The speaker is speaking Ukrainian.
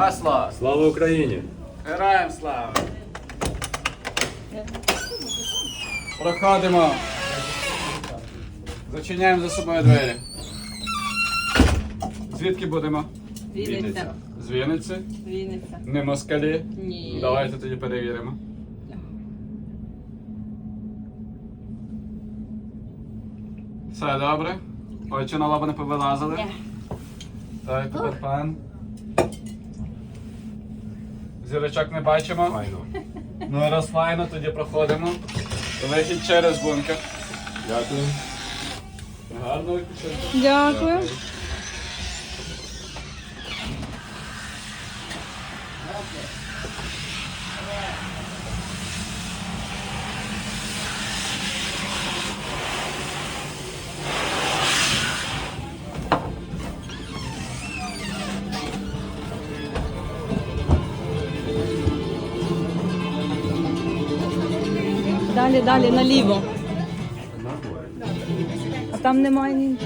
Гасло! Слава Україні! Героям слава! Проходимо. Зачиняємо за собою двері. Звідки будемо? Вінниця. З Вінниці? Вінниця. Не москалі? Ні. Давайте тоді перевіримо. Все добре? Очі на лоба не повилазили? Ні. Так, тепер пан. Зірочок не бачимо. Файно. Ну раз файно, тоді проходимо. Вихід через бункер. Дякую. Гарно відпочинку. Дякую. Далі, далі, наліво. А там немає ні.